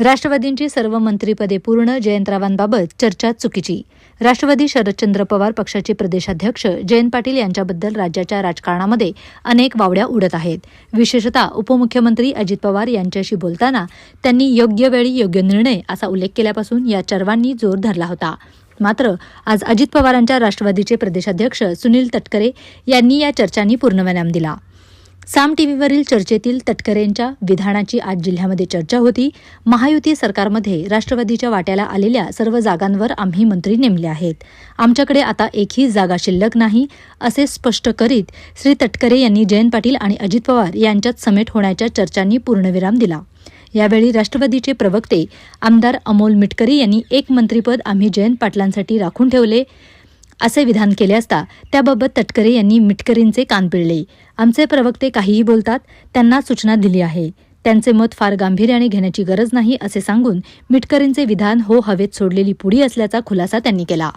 राष्ट्रवादींची सर्व मंत्रिपदे पूर्ण जयंतरावांबाबत चर्चा चुकीची. राष्ट्रवादी शरदचंद्र पवार पक्षाचे प्रदेशाध्यक्ष जयंत पाटील यांच्याबद्दल राज्याच्या राजकारणामध्ये अनेक वावड्या उडत आहेत. विशेषतः उपमुख्यमंत्री अजित पवार यांच्याशी बोलताना त्यांनी योग्य वेळी योग्य निर्णय असा उल्लेख केल्यापासून या चर्वांनी जोर धरला होता. मात्र आज अजित पवारांच्या राष्ट्रवादीचे प्रदेशाध्यक्ष सुनील तटकरे यांनी या चर्चांनी पूर्णविराम दिला. साम टीव्हीवरील चर्चेतील तटकरेंच्या विधानाची आज जिल्ह्यामध्ये चर्चा होती. महायुती सरकारमध्ये राष्ट्रवादीच्या वाट्याला आलेल्या सर्व जागांवर आम्ही मंत्री नेमले आहेत. आमच्याकडे आता एकही जागा शिल्लक नाही असे स्पष्ट करीत श्री तटकरे यांनी जयंत पाटील आणि अजित पवार यांच्यात समेट होण्याच्या चर्चांनी पूर्णविराम दिला. यावेळी राष्ट्रवादीचे प्रवक्ते आमदार अमोल मिटकरी यांनी एक मंत्रीपद आम्ही जयंत पाटलांसाठी राखून ठेवले. असे विधान केले असता त्याबाबत तटकरे यांनी मिटकरींचे कान पिळले. आमचे प्रवक्ते काहीही बोलतात त्यांना सूचना दिली आहे. त्यांचे मत फार गांभीर्याने घेण्याची गरज नाही असे सांगून मिटकरींचे विधान हो हवेत सोडलेली पुडी असल्याचा खुलासा त्यांनी केला.